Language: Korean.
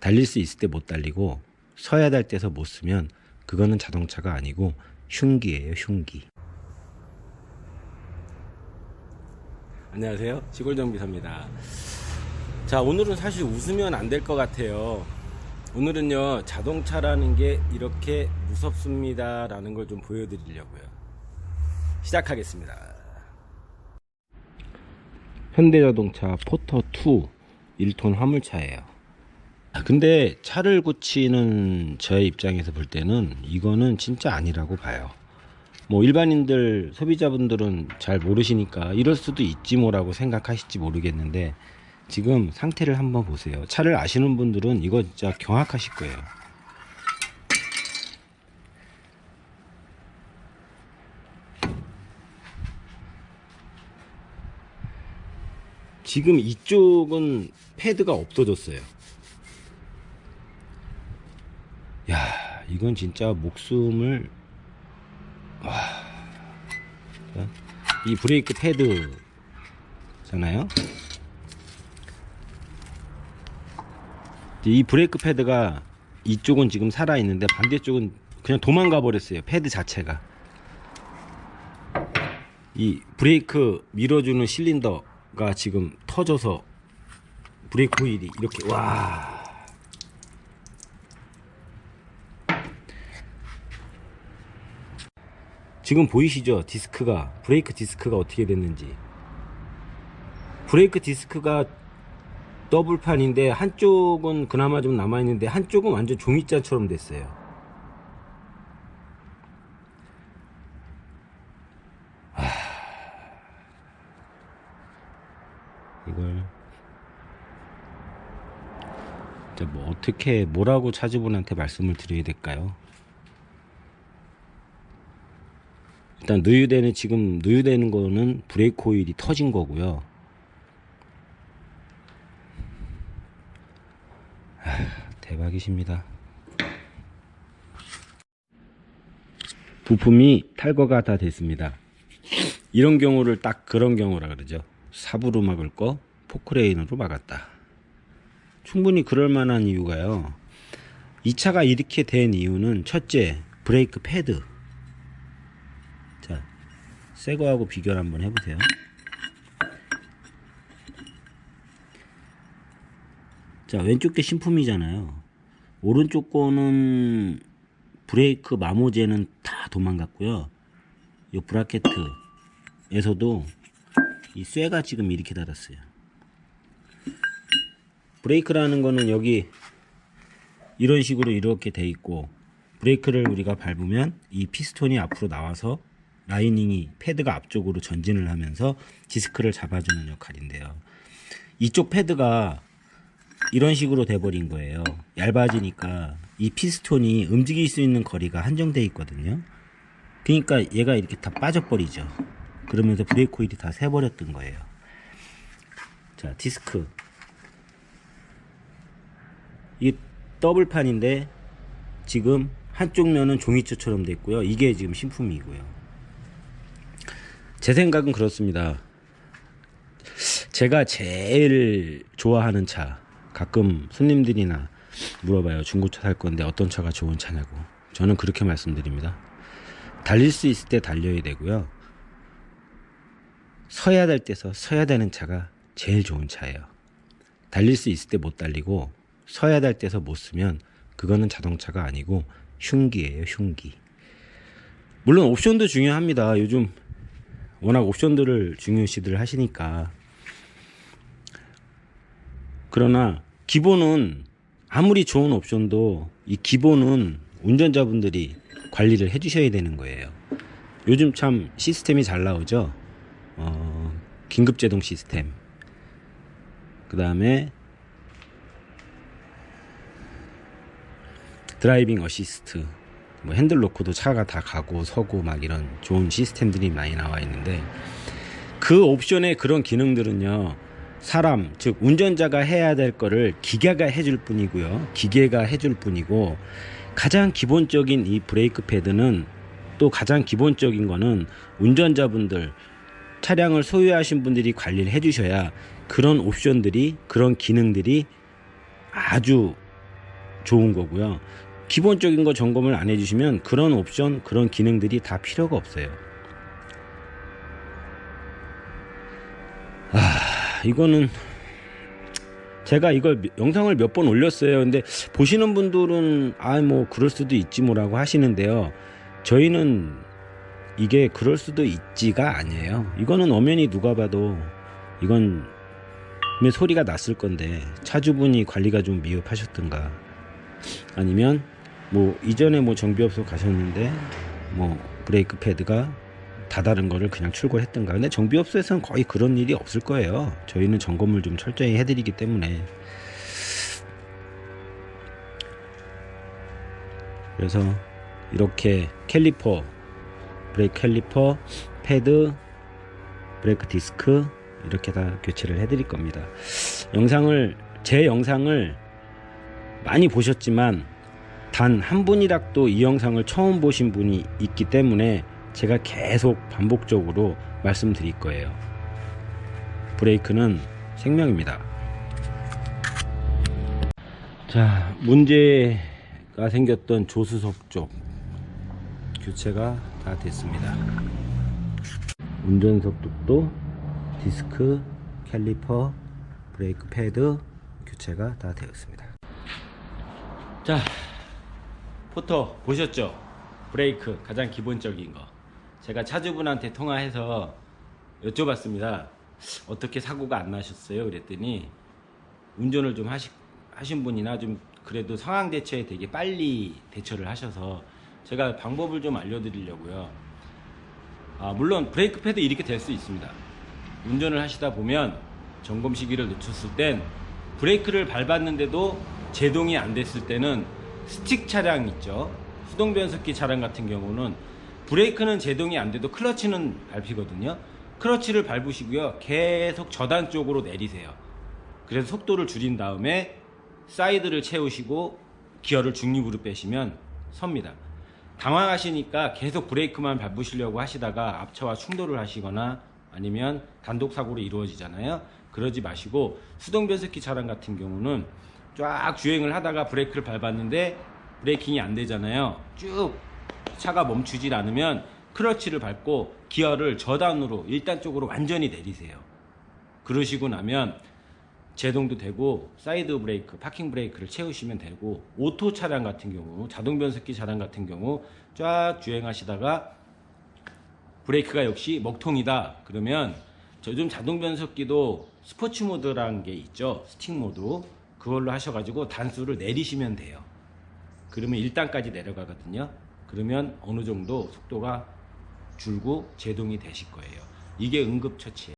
달릴 수 있을 때 못 달리고 서야 될 때서 못 쓰면 그거는 자동차가 아니고 흉기예요, 흉기. 안녕하세요. 시골정비사입니다. 자, 오늘은 사실 웃으면 안 될 것 같아요. 오늘은요, 자동차라는 게 이렇게 무섭습니다라는 걸 좀 보여드리려고요. 시작하겠습니다. 현대자동차 포터2 1톤 화물차예요. 아, 근데 차를 고치는 저의 입장에서 볼 때는 이거는 진짜 아니라고 봐요. 뭐 일반인들 소비자분들은 잘 모르시니까 이럴 수도 있지 뭐라고 생각하실지 모르겠는데 지금 상태를 한번 보세요. 차를 아시는 분들은 이거 진짜 경악하실 거예요. 지금 이쪽은 패드가 없어졌어요. 야, 이건 진짜 목숨을 와. 자, 이 브레이크 패드잖아요. 이 브레이크 패드가 이쪽은 지금 살아 있는데 반대쪽은 그냥 도망가 버렸어요. 패드 자체가. 이 브레이크 밀어주는 실린더가 지금 터져서 브레이크 호일이 이렇게 와. 지금 보이시죠? 디스크가 브레이크 디스크가 어떻게 됐는지. 브레이크 디스크가 더블판인데 한쪽은 그나마 좀 남아 있는데 한쪽은 완전 종이자처럼 됐어요. 하... 이걸 뭐 어떻게 뭐라고 차주분한테 말씀을 드려야 될까요? 일단 누유되는 지금 누유되는 거는 브레이크 오일이 터진 거고요. 아, 대박이십니다. 부품이 탈거가 다 됐습니다. 이런 경우를 딱 그런 경우라 그러죠. 삽으로 막을 거 포크레인으로 막았다. 충분히 그럴 만한 이유가요. 이 차가 이렇게 된 이유는 첫째 브레이크 패드 자, 새 거하고 비교를 한번 해보세요. 자, 왼쪽 게 신품이잖아요. 오른쪽 거는 브레이크 마모제는 다 도망갔고요. 이 브라켓에서도 이 쇠가 지금 이렇게 달았어요. 브레이크라는 거는 여기 이런 식으로 이렇게 돼 있고 브레이크를 우리가 밟으면 이 피스톤이 앞으로 나와서 라이닝이 패드가 앞쪽으로 전진을 하면서 디스크를 잡아주는 역할인데요. 이쪽 패드가 이런 식으로 돼버린 거예요. 얇아지니까 이 피스톤이 움직일 수 있는 거리가 한정돼 있거든요. 그러니까 얘가 이렇게 다 빠져버리죠. 그러면서 브레이크 오일이 다 새버렸던 거예요. 자, 디스크. 이 더블판인데 지금 한쪽 면은 종이처럼 됐고요. 이게 지금 신품이고요. 제 생각은 그렇습니다. 제가 제일 좋아하는 차, 가끔 손님들이나 물어봐요. 중고차 살 건데 어떤 차가 좋은 차냐고. 저는 그렇게 말씀드립니다. 달릴 수 있을 때 달려야 되고요. 서야 될 때서 서야 되는 차가 제일 좋은 차예요. 달릴 수 있을 때 못 달리고 서야 될 때서 못 쓰면 그거는 자동차가 아니고 흉기예요, 흉기. 물론 옵션도 중요합니다. 요즘 워낙 옵션들을 중요시들 하시니까. 그러나 기본은 아무리 좋은 옵션도 이 기본은 운전자분들이 관리를 해주셔야 되는 거예요. 요즘 참 시스템이 잘 나오죠. 어, 긴급제동 시스템. 그 다음에 드라이빙 어시스트. 뭐 핸들 놓고도 차가 다 가고 서고 막 이런 좋은 시스템들이 많이 나와 있는데 그 옵션의 그런 기능들은요 사람 즉 운전자가 해야 될 거를 기계가 해줄 뿐이고요 기계가 해줄 뿐이고 가장 기본적인 이 브레이크 패드는 또 가장 기본적인 거는 운전자분들 차량을 소유하신 분들이 관리를 해주셔야 그런 옵션들이 그런 기능들이 아주 좋은 거고요. 기본적인 거 점검을 안 해주시면 그런 옵션, 그런 기능들이 다 필요가 없어요. 아, 이거는 제가 이걸 영상을 몇 번 올렸어요. 근데 보시는 분들은 아 뭐 그럴 수도 있지 뭐라고 하시는데요. 저희는 이게 그럴 수도 있지가 아니에요. 이거는 엄연히 누가 봐도 이건 소리가 났을 건데 차주분이 관리가 좀 미흡하셨던가 아니면 뭐 이전에 뭐 정비업소 가셨는데 뭐 브레이크 패드가 다다른 거를 그냥 출고했던가. 근데 정비업소에서는 거의 그런 일이 없을 거예요. 저희는 점검을 좀 철저히 해드리기 때문에. 그래서 이렇게 캘리퍼 브레이크 캘리퍼 패드 브레이크 디스크 이렇게 다 교체를 해드릴 겁니다. 영상을 제 영상을 많이 보셨지만 단 한 분이라도 이 영상을 처음 보신 분이 있기 때문에 제가 계속 반복적으로 말씀드릴 거예요. 브레이크는 생명입니다. 자, 문제가 생겼던 조수석 쪽 교체가 다 됐습니다. 운전석 쪽도 디스크, 캘리퍼, 브레이크 패드 교체가 다 되었습니다. 자, 포터 보셨죠? 브레이크 가장 기본적인 거. 제가 차주분한테 통화해서 여쭤봤습니다. 어떻게 사고가 안 나셨어요? 그랬더니 운전을 좀 하시, 하신 분이나 좀 그래도 상황 대처에 되게 빨리 대처를 하셔서 제가 방법을 좀 알려드리려고요. 아, 물론 브레이크 패드 이렇게 될 수 있습니다. 운전을 하시다 보면 점검 시기를 늦췄을 땐 브레이크를 밟았는데도 제동이 안 됐을 때는 스틱 차량 있죠. 수동 변속기 차량 같은 경우는 브레이크는 제동이 안 돼도 클러치는 밟히거든요. 클러치를 밟으시고요. 계속 저단 쪽으로 내리세요. 그래서 속도를 줄인 다음에 사이드를 채우시고 기어를 중립으로 빼시면 섭니다. 당황하시니까 계속 브레이크만 밟으시려고 하시다가 앞차와 충돌을 하시거나 아니면 단독 사고로 이루어지잖아요. 그러지 마시고 수동 변속기 차량 같은 경우는 쫙 주행을 하다가 브레이크를 밟았는데 브레이킹이 안 되잖아요. 쭉 차가 멈추질 않으면 클러치를 밟고 기어를 저단으로 일단 쪽으로 완전히 내리세요. 그러시고 나면 제동도 되고 사이드 브레이크, 파킹 브레이크를 채우시면 되고 오토 차량 같은 경우, 자동 변속기 차량 같은 경우 쫙 주행하시다가 브레이크가 역시 먹통이다. 그러면 요즘 자동 변속기도 스포츠 모드라는 게 있죠. 스틱 모드. 그걸로 하셔가지고 단수를 내리시면 돼요. 그러면 1단까지 내려가거든요. 그러면 어느 정도 속도가 줄고 제동이 되실 거예요. 이게 응급처치예요.